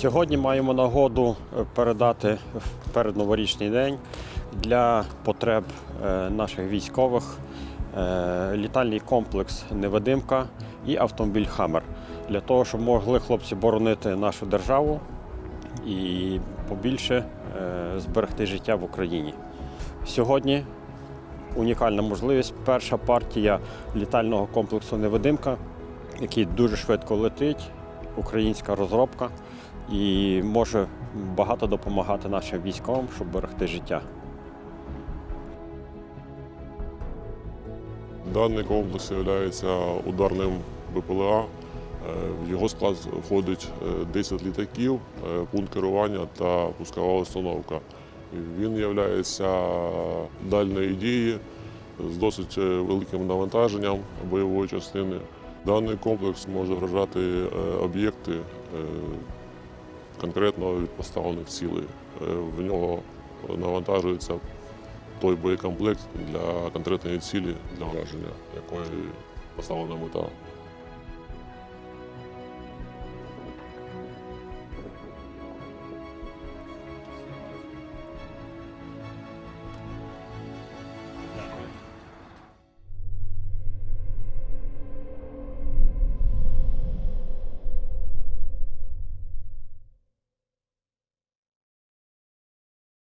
Сьогодні маємо нагоду е, передати в передноворічний день для потреб е, наших військових е, літальний комплекс Невидимка і автомобіль Хаммер для того, щоб могли хлопці боронити нашу державу і побільше зберегти життя в Україні. Сьогодні унікальна можливість. Перша партія літального комплексу Невидимка, який дуже швидко летить, українська розробка і може багато допомагати нашим військовим, щоб берегти життя. Даний комплекс є ударним БПЛА. Е, В його склад входить е, 10 літаків, е, пункт керування та пускова установка. Він є дальної дії з досить е, великим навантаженням бойової частини. Даний комплекс може вражати е, об'єкти е, конкретно від поставлених цілей. Е, В нього навантажується той боєкомплект для конкретної цілі, для враження, якої поставлена мета.